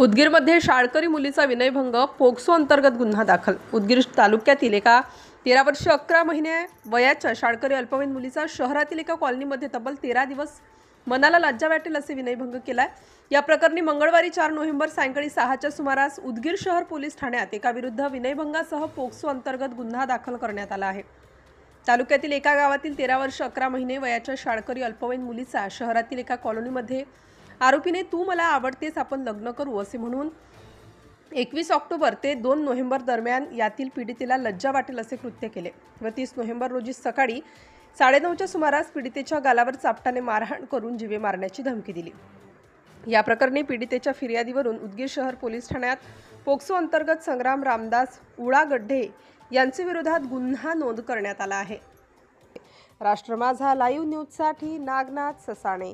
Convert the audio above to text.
उदगीरमध्ये शाळकरी मुलीचा विनयभंग पोक्सो अंतर्गत गुन्हा दाखल. उदगीर तालुक्यातील एका तेरा वर्ष अकरा महिने वयाच्या शाळकरी अल्पवयीन मुलीचा शहरातील एका कॉलनीमध्ये तब्बल तेरा दिवस मनाला लज्जा वाटेल असे विनयभंग केलाय. या प्रकरणी मंगळवारी चार नोव्हेंबर सायंकाळी सहाच्या सुमारास उदगीर शहर पोलीस ठाण्यात एका विरुद्ध विनयभंगासह पोक्सो अंतर्गत गुन्हा दाखल करण्यात आला आहे. तालुक्यातील एका गावातील तेरा वर्ष अकरा महिने वयाच्या शाळकरी अल्पवयीन मुलीचा शहरातील एका कॉलनीमध्ये आरोपीने तू मला आवडतेस आपण लग्न करू असे म्हणून एकवीस ऑक्टोबर ते दोन नोव्हेंबर दरम्यान यातील पीडितेला लज्जा वाटेल असे कृत्य केले. व तीस नोव्हेंबर रोजी सकाळी साडेनऊच्या सुमारास पीडितेच्या गालावर चापटाने मारहाण करून जीवे मारण्याची धमकी दिली. या प्रकरणी पीडितेच्या फिर्यादीवरून उदगीर शहर पोलीस ठाण्यात पोक्सो अंतर्गत संग्राम रामदास उळा गड्ढे यांचे विरोधात गुन्हा नोंद करण्यात आला आहे. राष्ट्र माझा लाईव्ह न्यूजसाठी नागनाथ ससाणे.